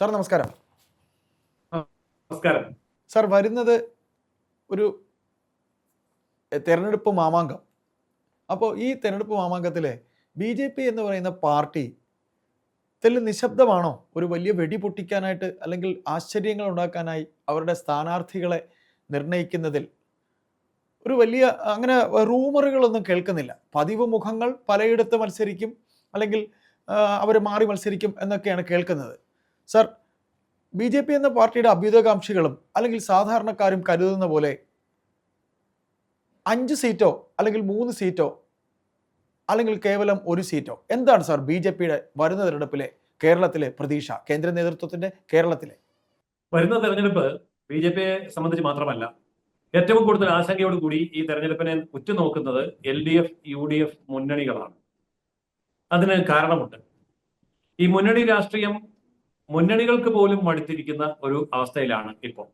Sir നമസ്കാരം. നമസ്കാരം. Sir വരുന്നത് ഒരു തെരഞ്ഞെടുപ്പ് മാമാങ്കം. അപ്പോൾ ഈ തെരഞ്ഞെടുപ്പ് മാമാങ്കത്തിലെ ബി ജെ പി എന്ന് പറയുന്ന പാർട്ടി തെല്ല് നിശബ്ദമാണോ? ഒരു വലിയ വെടി പൊട്ടിക്കാനായിട്ട് അല്ലെങ്കിൽ ആശ്ചര്യങ്ങൾ ഉണ്ടാക്കാനായി അവരുടെ സ്ഥാനാർത്ഥികളെ നിർണയിക്കുന്നതിൽ? ഒരു വലിയ അങ്ങനെ റൂമറുകളൊന്നും കേൾക്കുന്നില്ല. പതിവ് മുഖങ്ങൾ പലയിടത്ത് മത്സരിക്കും അല്ലെങ്കിൽ അവർ മാറി മത്സരിക്കും എന്നൊക്കെയാണ് കേൾക്കുന്നത്. സാർ ബി ജെ പി എന്ന പാർട്ടിയുടെ അഭ്യുതകാംക്ഷികളും അല്ലെങ്കിൽ സാധാരണക്കാരും കരുതുന്ന പോലെ അഞ്ച് സീറ്റോ അല്ലെങ്കിൽ മൂന്ന് സീറ്റോ അല്ലെങ്കിൽ കേവലം ഒരു സീറ്റോ. എന്താണ് സാർ ബി ജെ പിയുടെ വരുന്ന തെരഞ്ഞെടുപ്പിലെ കേരളത്തിലെ പ്രതീക്ഷ? കേന്ദ്ര നേതൃത്വത്തിന്റെ കേരളത്തിലെ. വരുന്ന തെരഞ്ഞെടുപ്പ് ബി ജെ പിയെ സംബന്ധിച്ച് മാത്രമല്ല ഏറ്റവും കൂടുതൽ ആശങ്കയോടുകൂടി ഈ തെരഞ്ഞെടുപ്പിനെ ഉറ്റുനോക്കുന്നത് L D F U D F മുന്നണികളാണ്. അതിന് കാരണമുണ്ട്. ഈ മുന്നണി രാഷ്ട്രീയം മുന്നണികൾക്ക് പോലും മടുത്തിരിക്കുന്ന ഒരു അവസ്ഥയിലാണ് ഇപ്പോൾ.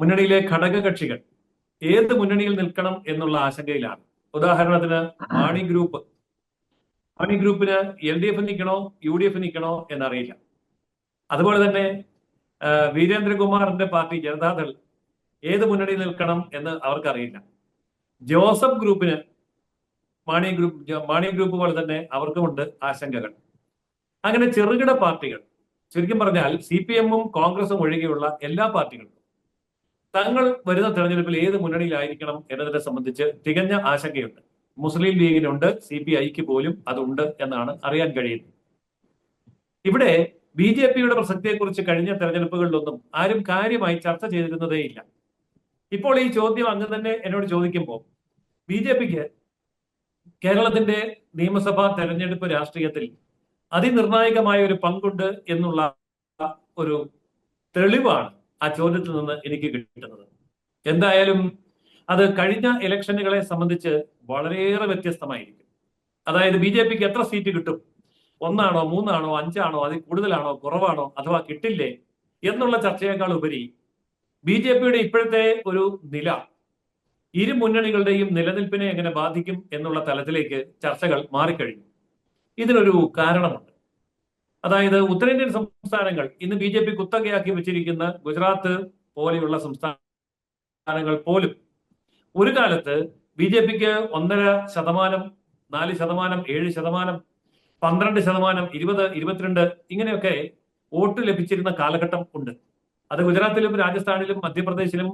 മുന്നണിയിലെ ഘടകകക്ഷികൾ ഏത് മുന്നണിയിൽ നിൽക്കണം എന്നുള്ള ആശങ്കയിലാണ്. ഉദാഹരണത്തിന് മാണി ഗ്രൂപ്പ്. മാണി ഗ്രൂപ്പിന് എൽ ഡി എഫ് നിൽക്കണോ യു ഡി എഫ് നിൽക്കണോ എന്നറിയില്ല. അതുപോലെ തന്നെ വീരേന്ദ്രകുമാറിന്റെ പാർട്ടി ജനതാദൾ ഏത് മുന്നണിയിൽ നിൽക്കണം എന്ന് അവർക്കറിയില്ല. ജോസഫ് ഗ്രൂപ്പിന് മാണി ഗ്രൂപ്പ് മാണി ഗ്രൂപ്പ് പോലെ തന്നെ അവർക്കുമുണ്ട് ആശങ്കകൾ. അങ്ങനെ ചെറുകിട പാർട്ടികൾ ചുരുക്കം പറഞ്ഞാൽ സി പി എമ്മും കോൺഗ്രസും ഒഴികെയുള്ള എല്ലാ പാർട്ടികളും തങ്ങൾ വരുന്ന തെരഞ്ഞെടുപ്പിൽ ഏത് മുന്നണിയിലായിരിക്കണം എന്നതിനെ സംബന്ധിച്ച് തികഞ്ഞ ആശങ്കയുണ്ട്. മുസ്ലിം ലീഗിനുണ്ട് സി പി ഐക്ക് പോലും അതുണ്ട് എന്നാണ് അറിയാൻ കഴിയുന്നത്. ഇവിടെ ബി ജെ പിയുടെ പ്രസക്തിയെക്കുറിച്ച് കഴിഞ്ഞ തെരഞ്ഞെടുപ്പുകളിലൊന്നും ആരും കാര്യമായി ചർച്ച ചെയ്തിരുന്നതേയില്ല ഇപ്പോൾ ഈ ചോദ്യം അങ്ങ് തന്നെ എന്നോട് ചോദിക്കുമ്പോൾ ബി ജെ പിക്ക് കേരളത്തിന്റെ നിയമസഭാ തെരഞ്ഞെടുപ്പ് രാഷ്ട്രീയത്തിൽ അതിനിർണായകമായ ഒരു പങ്കുണ്ട് എന്നുള്ള ഒരു തെളിവാണ് ആ ചോദ്യത്തിൽ നിന്ന് എനിക്ക് കിട്ടുന്നത്. എന്തായാലും അത് കഴിഞ്ഞ ഇലക്ഷനുകളെ സംബന്ധിച്ച് വളരെയേറെ വ്യത്യസ്തമായിരിക്കും. അതായത് ബി ജെ പിക്ക് എത്ര സീറ്റ് കിട്ടും? ഒന്നാണോ മൂന്നാണോ അഞ്ചാണോ അതിൽ കൂടുതലാണോ കുറവാണോ അഥവാ കിട്ടില്ലേ എന്നുള്ള ചർച്ചയേക്കാൾ ഉപരി ബി ജെ പിയുടെ ഇപ്പോഴത്തെ ഒരു നില ഇരു മുന്നണികളുടെയും നിലനിൽപ്പിനെ എങ്ങനെ ബാധിക്കും എന്നുള്ള തലത്തിലേക്ക് ചർച്ചകൾ മാറിക്കഴിഞ്ഞു. ഇതിനൊരു കാരണമുണ്ട്. അതായത് ഉത്തരേന്ത്യൻ സംസ്ഥാനങ്ങൾ ഇന്ന് ബി ജെ പി കുത്തകയാക്കി വെച്ചിരിക്കുന്ന ഗുജറാത്ത് പോലെയുള്ള സംസ്ഥാനങ്ങൾ പോലും ഒരു കാലത്ത് ബി ജെ പിക്ക് ഒന്നര ശതമാനം നാല് ശതമാനം ഏഴ് ശതമാനം പന്ത്രണ്ട് ശതമാനം ഇരുപത് ഇരുപത്തിരണ്ട് ഇങ്ങനെയൊക്കെ വോട്ട് ലഭിച്ചിരുന്ന കാലഘട്ടം ഉണ്ട്. അത് ഗുജറാത്തിലും രാജസ്ഥാനിലും മധ്യപ്രദേശിലും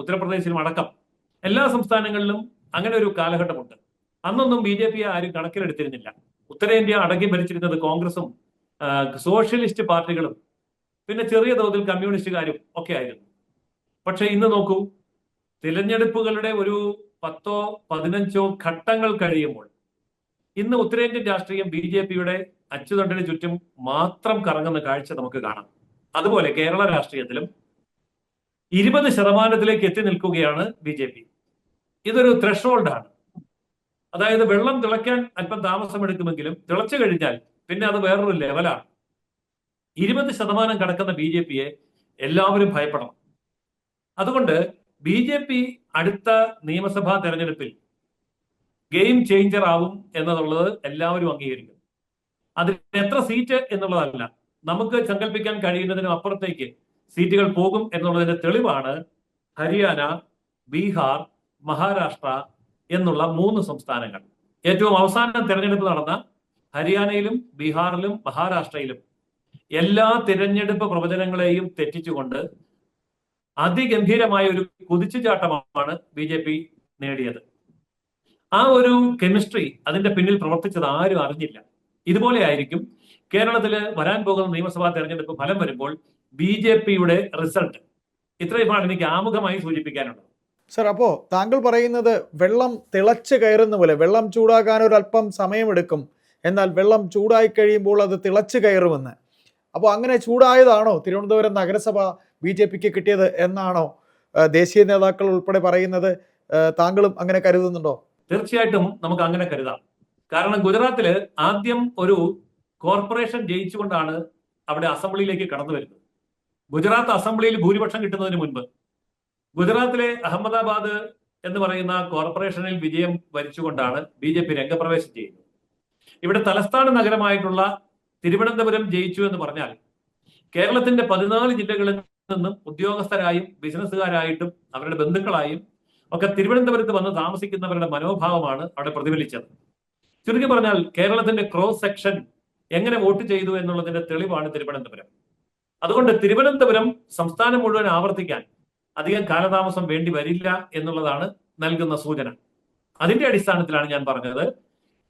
ഉത്തർപ്രദേശിലും അടക്കം എല്ലാ സംസ്ഥാനങ്ങളിലും അങ്ങനെ ഒരു കാലഘട്ടമുണ്ട്. അന്നൊന്നും ബി ജെ പി ആരും കണക്കിലെടുത്തിരുന്നില്ല. ഉത്തരേന്ത്യ അടങ്ങി ഭരിച്ചിരുന്നത് കോൺഗ്രസും സോഷ്യലിസ്റ്റ് പാർട്ടികളും പിന്നെ ചെറിയ തോതിൽ കമ്മ്യൂണിസ്റ്റുകാരും ഒക്കെ ആയിരുന്നു. പക്ഷെ ഇന്ന് നോക്കൂ തിരഞ്ഞെടുപ്പുകളുടെ ഒരു പത്തോ പതിനഞ്ചോ ഘട്ടങ്ങൾ കഴിയുമ്പോൾ ഇന്ന് ഉത്തരേന്ത്യൻ രാഷ്ട്രീയം ബി ജെ പിയുടെ അച്ചുതണ്ടിന് ചുറ്റും മാത്രം കറങ്ങുന്ന കാഴ്ച നമുക്ക് കാണാം. അതുപോലെ കേരള രാഷ്ട്രീയത്തിലും ഇരുപത് ശതമാനത്തിലേക്ക് എത്തി നിൽക്കുകയാണ് ബി ജെ പി. ഇതൊരു ത്രഷോൾഡാണ് അതായത് വെള്ളം തിളയ്ക്കാൻ അല്പം താമസമെടുക്കുമെങ്കിലും തിളച്ചു കഴിഞ്ഞാൽ പിന്നെ അത് വേറൊരു ലെവലാണ്. ഇരുപത് ശതമാനം കടക്കുന്ന ബി ജെ പിയെ എല്ലാവരും ഭയപ്പെടണം. അതുകൊണ്ട് ബി ജെ പി അടുത്ത നിയമസഭാ തെരഞ്ഞെടുപ്പിൽ ഗെയിം ചേഞ്ചർ ആവും എന്നുള്ളത് എല്ലാവരും അംഗീകരിക്കും. അതിന് എത്ര സീറ്റ് എന്നുള്ളതല്ല. നമുക്ക് സങ്കല്പിക്കാൻ കഴിയുന്നതിനും അപ്പുറത്തേക്ക് സീറ്റുകൾ പോകും എന്നുള്ളതിന്റെ തെളിവാണ് ഹരിയാന ബീഹാർ മഹാരാഷ്ട്ര എന്നുള്ള മൂന്ന് സംസ്ഥാനങ്ങൾ. ഏറ്റവും അവസാന തെരഞ്ഞെടുപ്പ് നടന്ന ഹരിയാനയിലും ബീഹാറിലും മഹാരാഷ്ട്രയിലും എല്ലാ തിരഞ്ഞെടുപ്പ് പ്രവചനങ്ങളെയും തെറ്റിച്ചുകൊണ്ട് അതിഗംഭീരമായ ഒരു കുതിച്ചുചാട്ടമാണ് ബി ജെ പി നേടിയത്. ആ ഒരു കെമിസ്ട്രി അതിന്റെ പിന്നിൽ പ്രവർത്തിച്ചത് ആരും അറിഞ്ഞില്ല. ഇതുപോലെ ആയിരിക്കും കേരളത്തിൽ വരാൻ പോകുന്ന നിയമസഭാ തെരഞ്ഞെടുപ്പ് ഫലം വരുമ്പോൾ ബി ജെ പിയുടെ റിസൾട്ട് ഇത്രയുമാണ് എനിക്ക് ആമുഖമായി സൂചിപ്പിക്കാനുള്ളത്. സർ അപ്പോൾ താങ്കൾ പറയുന്നത് വെള്ളം തിളച്ച് കയറുന്ന പോലെ വെള്ളം ചൂടാകാൻ ഒരല്പം സമയമെടുക്കും എന്നാൽ വെള്ളം ചൂടായി കഴിയുമ്പോൾ അത് തിളച്ച് കയറുമെന്ന്. അപ്പോൾ അങ്ങനെ ചൂടായതാണോ തിരുവനന്തപുരം നഗരസഭ ബി ജെ പിക്ക് കിട്ടിയത് എന്നാണോ ദേശീയ നേതാക്കൾ ഉൾപ്പെടെ പറയുന്നത്? താങ്കളും അങ്ങനെ കരുതുന്നുണ്ടോ? തീർച്ചയായിട്ടും നമുക്ക് അങ്ങനെ കരുതാം. കാരണം ഗുജറാത്തിൽ ആദ്യം ഒരു കോർപ്പറേഷൻ ജയിച്ചുകൊണ്ടാണ് അവിടെ അസംബ്ലിയിലേക്ക് കടന്നു വരുന്നത്. ഗുജറാത്ത് അസംബ്ലിയിൽ ഭൂരിപക്ഷം കിട്ടുന്നതിന് മുൻപ്. ഗുജറാത്തിലെ അഹമ്മദാബാദ് എന്ന് പറയുന്ന കോർപ്പറേഷനിൽ വിജയം വരിച്ചുകൊണ്ടാണ് ബി ജെ പി രംഗപ്രവേശം ചെയ്യുന്നത്. ഇവിടെ തലസ്ഥാന നഗരമായിട്ടുള്ള തിരുവനന്തപുരം ജയിച്ചു എന്ന് പറഞ്ഞാൽ കേരളത്തിന്റെ പതിനാല് ജില്ലകളിൽ നിന്നും ഉദ്യോഗസ്ഥരായും ബിസിനസ്സുകാരായിട്ടും അവരുടെ ബന്ധുക്കളായും ഒക്കെ തിരുവനന്തപുരത്ത് വന്ന് താമസിക്കുന്നവരുടെ മനോഭാവമാണ് അവിടെ പ്രതിഫലിച്ചത്. ചുരുക്കി പറഞ്ഞാൽ കേരളത്തിന്റെ ക്രോസ് സെക്ഷൻ എങ്ങനെ വോട്ട് ചെയ്തു എന്നുള്ളതിന്റെ തെളിവാണ് തിരുവനന്തപുരം. അതുകൊണ്ട് തിരുവനന്തപുരം സംസ്ഥാനം മുഴുവൻ ആവർത്തിക്കാൻ അധികം കാലതാമസം വേണ്ടി വരില്ല എന്നുള്ളതാണ് നൽകുന്ന സൂചന. അതിന്റെ അടിസ്ഥാനത്തിലാണ് ഞാൻ പറഞ്ഞത്.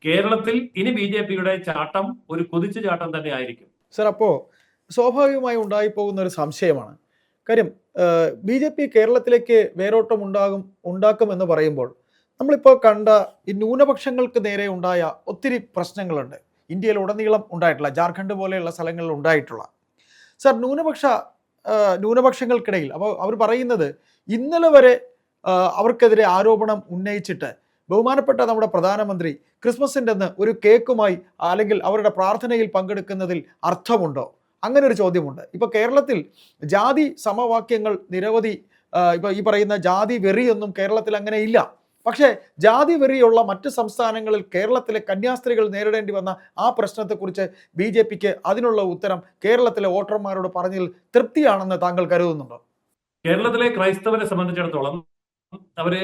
കേരളത്തിൽ ഇനി ബി ജെ പിയുടെ ചാട്ടം ഒരു കുതിച്ചു ചാട്ടം തന്നെ ആയിരിക്കും. സർ അപ്പോ സ്വാഭാവികമായി ഉണ്ടായിപ്പോകുന്ന ഒരു സംശയമാണ്. കാര്യം ബി ജെ പി കേരളത്തിലേക്ക് വേരോട്ടം ഉണ്ടാകും ഉണ്ടാക്കും എന്ന് പറയുമ്പോൾ നമ്മളിപ്പോൾ കണ്ട ഈ ന്യൂനപക്ഷങ്ങൾക്ക് നേരെ ഉണ്ടായ ഒത്തിരി പ്രശ്നങ്ങളുണ്ട്. ഇന്ത്യയിൽ ഉടനീളം ഉണ്ടായിട്ടുള്ള ജാർഖണ്ഡ് പോലെയുള്ള സ്ഥലങ്ങളിൽ ഉണ്ടായിട്ടുള്ള. സർ ന്യൂനപക്ഷ ന്യൂനപക്ഷങ്ങൾക്കിടയിൽ. അപ്പോൾ അവർ പറയുന്നത് ഇന്നലെ വരെ അവർക്കെതിരെ ആരോപണം ഉന്നയിച്ചിട്ട് ബഹുമാനപ്പെട്ട നമ്മുടെ പ്രധാനമന്ത്രി ക്രിസ്മസിന്റെ അന്ന് ഒരു കേക്കുമായി അല്ലെങ്കിൽ അവരുടെ പ്രാർത്ഥനയിൽ പങ്കെടുക്കുന്നതിൽ അർത്ഥമുണ്ടോ? അങ്ങനെ ഒരു ചോദ്യമുണ്ട്. ഇപ്പോൾ കേരളത്തിൽ ജാതി സമവാക്യങ്ങൾ നിരവധി ഇപ്പോൾ ഈ പറയുന്ന ജാതി വെറിയൊന്നും കേരളത്തിൽ അങ്ങനെ ഇല്ല. പക്ഷേ ജാതി വെറിയുള്ള മറ്റ് സംസ്ഥാനങ്ങളിൽ കേരളത്തിലെ കന്യാസ്ത്രീകൾ നേരിടേണ്ടി വന്ന ആ പ്രശ്നത്തെക്കുറിച്ച് ബി ജെ പിക്ക് അതിനുള്ള ഉത്തരം കേരളത്തിലെ വോട്ടർമാരോട് പറഞ്ഞതിൽ തൃപ്തിയാണെന്ന് താങ്കൾ കരുതുന്നുണ്ടോ? കേരളത്തിലെ ക്രൈസ്തവരെ സംബന്ധിച്ചിടത്തോളം അവർ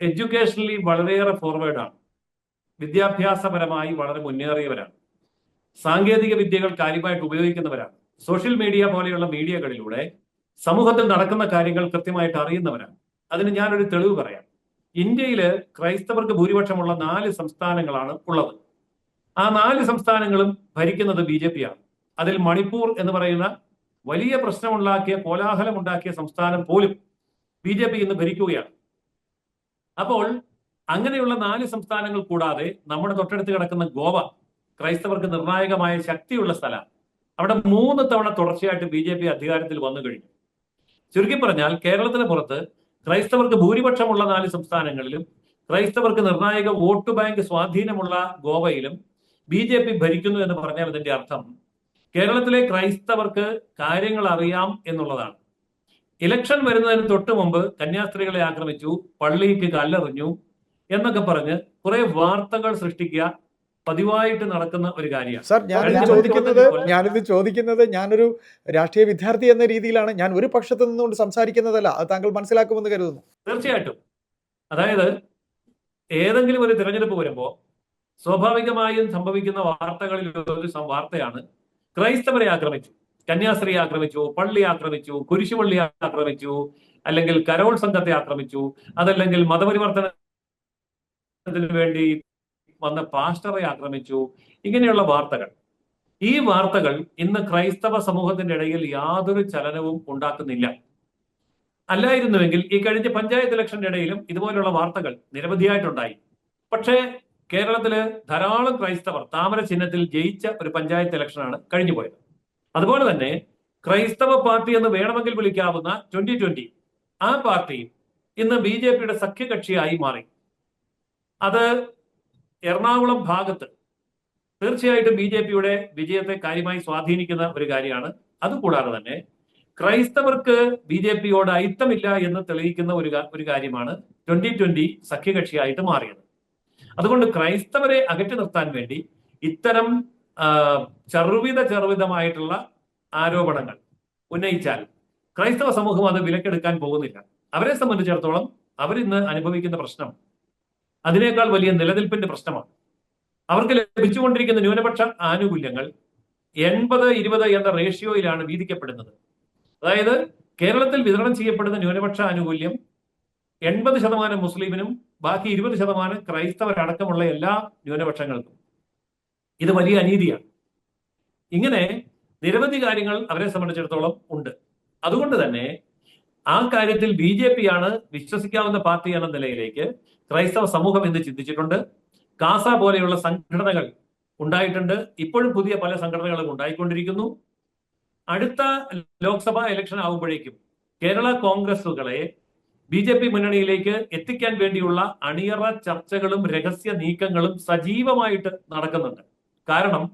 എഡ്യൂക്കേഷണലി വളരെയേറെ ഫോർവേഡാണ് വിദ്യാഭ്യാസപരമായി വളരെ മുന്നേറിയവരാണ്. സാങ്കേതിക വിദ്യകൾ കാര്യമായിട്ട് ഉപയോഗിക്കുന്നവരാണ്. സോഷ്യൽ മീഡിയ പോലെയുള്ള മീഡിയകളിലൂടെ സമൂഹത്തിൽ നടക്കുന്ന കാര്യങ്ങൾ കൃത്യമായിട്ട് അറിയുന്നവരാണ്. അതിന് ഞാനൊരു തെളിവ് പറയാം. ഇന്ത്യയിൽ ക്രൈസ്തവർക്ക് ഭൂരിപക്ഷമുള്ള നാല് സംസ്ഥാനങ്ങളാണ് ഉള്ളത്. ആ നാല് സംസ്ഥാനങ്ങളും ഭരിക്കുന്നത് ബി ജെ പിയാണ്. അതിൽ മണിപ്പൂർ എന്ന് പറയുന്ന വലിയ പ്രശ്നമുണ്ടാക്കിയ കോലാഹലമുണ്ടാക്കിയ സംസ്ഥാനം പോലും ബി ജെ പി ഇന്ന് ഭരിക്കുകയാണ്. അപ്പോൾ അങ്ങനെയുള്ള നാല് സംസ്ഥാനങ്ങൾ കൂടാതെ നമ്മുടെ തൊട്ടടുത്ത് കിടക്കുന്ന ഗോവ ക്രൈസ്തവർക്ക് നിർണായകമായ ശക്തിയുള്ള സ്ഥലമാണ്. അവിടെ മൂന്ന് തവണ തുടർച്ചയായിട്ട് ബി ജെ പി അധികാരത്തിൽ വന്നു കഴിഞ്ഞു. ചുരുക്കി പറഞ്ഞാൽ കേരളത്തിന് പുറത്ത് ക്രൈസ്തവർക്ക് ഭൂരിപക്ഷമുള്ള നാല് സംസ്ഥാനങ്ങളിലും ക്രൈസ്തവർക്ക് നിർണായക വോട്ട് ബാങ്ക് സ്വാധീനമുള്ള ഗോവയിലും ബി ജെ പി ഭരിക്കുന്നു എന്ന് പറഞ്ഞാൽ അതിന്റെ അർത്ഥം കേരളത്തിലെ ക്രൈസ്തവർക്ക് കാര്യങ്ങൾ അറിയാം എന്നുള്ളതാണ്. ഇലക്ഷൻ വരുന്നതിന് തൊട്ട് മുമ്പ് കന്യാസ്ത്രീകളെ ആക്രമിച്ചു പള്ളിക്ക് കല്ലെറിഞ്ഞു എന്നൊക്കെ പറഞ്ഞ് കുറെ വാർത്തകൾ സൃഷ്ടിക്കുക പതിവായിട്ട് നടക്കുന്ന ഒരു കാര്യമാണ്. സർ ഞാൻ ചോദിക്കുന്നത് ഞാനിത് ചോദിക്കുന്നത് ഞാനൊരു രാഷ്ട്രീയ വിദ്യാർത്ഥി എന്ന രീതിയിലാണ്. ഞാൻ ഒരു പക്ഷത്ത് നിന്നുകൊണ്ട് സംസാരിക്കുന്നതല്ല. അത് താങ്കൾ മനസ്സിലാക്കുമെന്ന് കരുതുന്നു. തീർച്ചയായിട്ടും. അതായത് ഏതെങ്കിലും ഒരു തിരഞ്ഞെടുപ്പ് വരുമ്പോൾ സ്വാഭാവികമായും സംഭവിക്കുന്ന വാർത്തകളിൽ ഒരു വാർത്തയാണ് ക്രൈസ്തവരെ ആക്രമിച്ചു കന്യാസ്ത്രീ ആക്രമിച്ചു പള്ളി ആക്രമിച്ചു കുരിശുപള്ളി ആക്രമിച്ചു അല്ലെങ്കിൽ കരോൾ സംഘത്തെ ആക്രമിച്ചു അതല്ലെങ്കിൽ മതപരിവർത്തനത്തിന് വേണ്ടി വന്ന പാസ്റ്ററെ ആക്രമിച്ചു. ഇങ്ങനെയുള്ള വാർത്തകൾ. ഈ വാർത്തകൾ ഇന്ന് ക്രൈസ്തവ സമൂഹത്തിന്റെ ഇടയിൽ യാതൊരു ചലനവും ഉണ്ടാക്കുന്നില്ല. അല്ലായിരുന്നുവെങ്കിൽ ഈ കഴിഞ്ഞ പഞ്ചായത്ത് ഇലക്ഷന്റെ ഇടയിലും ഇതുപോലുള്ള വാർത്തകൾ നിരവധിയായിട്ടുണ്ടായി. പക്ഷേ കേരളത്തിൽ ധാരാളം ക്രൈസ്തവർ താമര ചിഹ്നത്തിൽ ജയിച്ച ഒരു പഞ്ചായത്ത് ഇലക്ഷനാണ് കഴിഞ്ഞു പോയത് അതുപോലെ തന്നെ ക്രൈസ്തവ പാർട്ടി എന്ന് വേണമെങ്കിൽ വിളിക്കാവുന്ന ട്വന്റി ട്വന്റി ആ പാർട്ടി ഇന്ന് ബി ജെ പിയുടെ സഖ്യകക്ഷിയായി മാറി. അത് എറണാകുളം ഭാഗത്ത് തീർച്ചയായിട്ടും ബി ജെ പിയുടെ വിജയത്തെ കാര്യമായി സ്വാധീനിക്കുന്ന ഒരു കാര്യമാണ്. അതുകൂടാതെ തന്നെ ക്രൈസ്തവർക്ക് ബി ജെ പിയോട് അയിത്തമില്ല എന്ന് തെളിയിക്കുന്ന ഒരു ഒരു കാര്യമാണ് ട്വന്റി ട്വന്റി സഖ്യകക്ഷിയായിട്ട് മാറിയത്. അതുകൊണ്ട് ക്രൈസ്തവരെ അകറ്റി നിർത്താൻ വേണ്ടി ഇത്തരം ചെറുവിധ ചെറുവിധമായിട്ടുള്ള ആരോപണങ്ങൾ ഉന്നയിച്ചാൽ ക്രൈസ്തവ സമൂഹം അത് വിലക്കെടുക്കാൻ പോകുന്നില്ല. അവരെ സംബന്ധിച്ചിടത്തോളം അവരിന്ന് അനുഭവിക്കുന്ന പ്രശ്നം അതിനേക്കാൾ വലിയ നിലനിൽപ്പിന്റെ പ്രശ്നമാണ്. അവർക്ക് ലഭിച്ചുകൊണ്ടിരിക്കുന്ന ന്യൂനപക്ഷ ആനുകൂല്യങ്ങൾ എൺപത് ഇരുപത് എന്ന റേഷ്യോയിലാണ് വീതിക്കപ്പെടുന്നത്. അതായത് കേരളത്തിൽ വിതരണം ചെയ്യപ്പെടുന്ന ന്യൂനപക്ഷ ആനുകൂല്യം എൺപത് ശതമാനം മുസ്ലിമിനും ബാക്കി ഇരുപത് ശതമാനം ക്രൈസ്തവരടക്കമുള്ള എല്ലാ ന്യൂനപക്ഷങ്ങൾക്കും. ഇത് വലിയ അനീതിയാണ്. ഇങ്ങനെ നിരവധി കാര്യങ്ങൾ അവരെ സംബന്ധിച്ചിടത്തോളം ഉണ്ട്. അതുകൊണ്ട് തന്നെ ആ കാര്യത്തിൽ ബി ജെ പി ആണ് വിശ്വസിക്കാവുന്ന പാർട്ടി എന്ന നിലയിലേക്ക് ക്രൈസ്തവ സമൂഹം എന്ന് ചിന്തിച്ചിട്ടുണ്ട്. കാസ പോലെയുള്ള സംഘടനകൾ ഉണ്ടായിട്ടുണ്ട്. ഇപ്പോഴും പുതിയ പല സംഘടനകളും ഉണ്ടായിക്കൊണ്ടിരിക്കുന്നു. അടുത്ത ലോക്സഭാ ഇലക്ഷൻ ആവുമ്പോഴേക്കും കേരള കോൺഗ്രസുകളെ ബി ജെ പി മുന്നണിയിലേക്ക് എത്തിക്കാൻ വേണ്ടിയുള്ള അണിയറ ചർച്ചകളും രഹസ്യ നീക്കങ്ങളും സജീവമായിട്ട് നടക്കുന്നുണ്ട്. കാരണം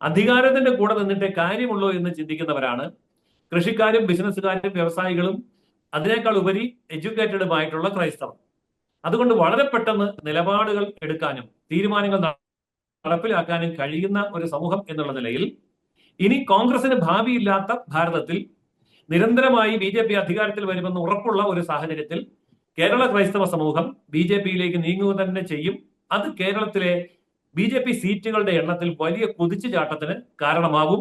അധികാരത്തിന്റെ കൂടെ നിന്നിട്ട് കാര്യമുള്ളൂ എന്ന് ചിന്തിക്കുന്നവരാണ്. കൃഷിക്കാരും ബിസിനസ്സുകാരും വ്യവസായികളും അതിനേക്കാൾ ഉപരി എഡ്യൂക്കേറ്റഡുമായിട്ടുള്ള ക്രൈസ്തവർ. അതുകൊണ്ട് വളരെ പെട്ടെന്ന് നിലപാടുകൾ എടുക്കാനും തീരുമാനങ്ങൾ നടപ്പിലാക്കാനും കഴിയുന്ന ഒരു സമൂഹം എന്നുള്ള നിലയിൽ ഇനി കോൺഗ്രസിന് ഭാവിയില്ലാത്ത ഭാരതത്തിൽ നിരന്തരമായി ബി ജെ പി അധികാരത്തിൽ വരുമെന്ന് ഉറപ്പുള്ള ഒരു സാഹചര്യത്തിൽ കേരള ക്രൈസ്തവ സമൂഹം ബി ജെ പിയിലേക്ക് നീങ്ങുക തന്നെ ചെയ്യും. അത് കേരളത്തിലെ ബി ജെ പി സീറ്റുകളുടെ എണ്ണത്തിൽ വലിയ കുതിച്ചുചാട്ടത്തിന് കാരണമാകും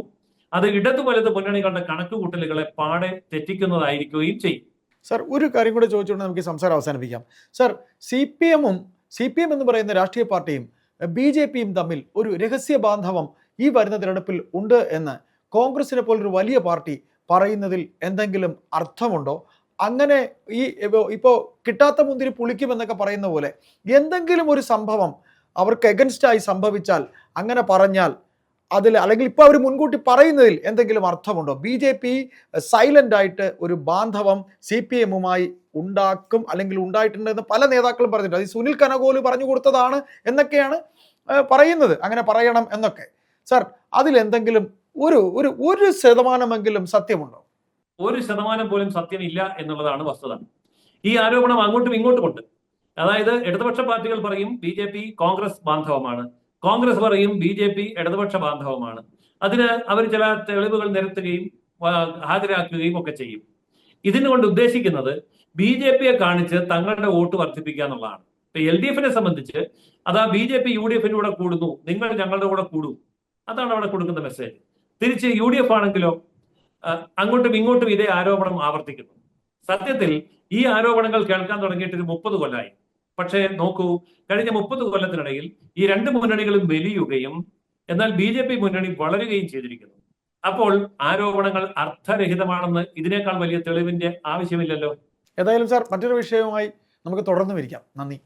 അത് ഇടതു വലത് മുന്നണികളുടെ കണക്കുകൂട്ടലുകളെ പാടെ തെറ്റിക്കുന്നതായിരിക്കുകയും ചെയ്യും. സർ ഒരു കാര്യം കൂടെ ചോദിച്ചുകൊണ്ട് നമുക്ക് സംസാരം അവസാനിപ്പിക്കാം. സർ സി പി എമ്മും സി പി എം എന്ന് പറയുന്ന രാഷ്ട്രീയ പാർട്ടിയും ബി ജെ പിയും തമ്മിൽ ഒരു രഹസ്യ ബാന്ധവം ഈ വരുന്ന തിരഞ്ഞെടുപ്പിൽ ഉണ്ട് എന്ന് കോൺഗ്രസിനെ പോലൊരു വലിയ പാർട്ടി പറയുന്നതിൽ എന്തെങ്കിലും അർത്ഥമുണ്ടോ? അങ്ങനെ ഈ ഇപ്പോൾ കിട്ടാത്ത മുന്തിരി പുളിക്കുമെന്നൊക്കെ പറയുന്ന പോലെ എന്തെങ്കിലും ഒരു സംഭവം അവർക്ക് എഗൻസ്റ്റായി സംഭവിച്ചാൽ അങ്ങനെ പറഞ്ഞാൽ അതിൽ അല്ലെങ്കിൽ ഇപ്പോൾ അവർ മുൻകൂട്ടി പറയുന്നതിൽ എന്തെങ്കിലും അർത്ഥമുണ്ടോ? ബി ജെ പി സൈലന്റ് ആയിട്ട് ഒരു ബാന്ധവം സി പി എമ്മുമായി ഉണ്ടാക്കും അല്ലെങ്കിൽ ഉണ്ടായിട്ടുണ്ടെന്ന് പല നേതാക്കളും പറഞ്ഞിട്ടുണ്ട്. അത് സുനിൽ കനകോൽ പറഞ്ഞു കൊടുത്തതാണ് എന്നൊക്കെയാണ് പറയുന്നത്. അങ്ങനെ പറയണം എന്നൊക്കെ. സർ അതിലെന്തെങ്കിലും ഒരു ഒരു ഒരു ശതമാനമെങ്കിലും സത്യമുണ്ടോ? ഒരു ശതമാനം പോലും സത്യമില്ല എന്നുള്ളതാണ് വസ്തുത. ഈ ആരോപണം അങ്ങോട്ടും ഇങ്ങോട്ടും ഉണ്ട് അതായത് ഇടതുപക്ഷ പാർട്ടികൾ പറയും ബി കോൺഗ്രസ് ബാന്ധവമാണ്. കോൺഗ്രസ് പറയും ബി ജെ പി ഇടതുപക്ഷ ബാന്ധവമാണ്. അതിന് അവർ ചില തെളിവുകൾ നിരത്തുകയും ഹാജരാക്കുകയും ഒക്കെ ചെയ്യും. ഇതിനുകൊണ്ട് ഉദ്ദേശിക്കുന്നത് ബി ജെ പിയെ കാണിച്ച് തങ്ങളുടെ വോട്ട് വർദ്ധിപ്പിക്കുക എന്നുള്ളതാണ്. ഇപ്പൊ എൽ ഡി എഫിനെ സംബന്ധിച്ച് അതാ B J P U D എഫിന്റെ കൂടെ കൂടുന്നു നിങ്ങൾ ഞങ്ങളുടെ കൂടെ കൂടും. അതാണ് അവിടെ കൊടുക്കുന്ന മെസ്സേജ്. തിരിച്ച് യു ഡി എഫ് ആണെങ്കിലോ അങ്ങോട്ടും ഇങ്ങോട്ടും ഇതേ ആരോപണം ആവർത്തിക്കുന്നു. സത്യത്തിൽ ഈ ആരോപണങ്ങൾ കേൾക്കാൻ തുടങ്ങിയിട്ട് ഒരു മുപ്പത് കൊല്ലമായി പക്ഷേ നോക്കൂ കഴിഞ്ഞ മുപ്പത് കൊല്ലത്തിനിടയിൽ ഈ രണ്ട് മുന്നണികളും വലിയുകയും എന്നാൽ ബി ജെ പി മുന്നണി വളരുകയും ചെയ്തിരിക്കുന്നു. അപ്പോൾ ആരോപണങ്ങൾ അർത്ഥരഹിതമാണെന്ന് ഇതിനേക്കാൾ വലിയ തെളിവിന്റെ ആവശ്യമില്ലല്ലോ? ഏതായാലും സാർ മറ്റൊരു വിഷയവുമായി നമുക്ക് തുടർന്നു വിരിക്കാം. നന്ദി.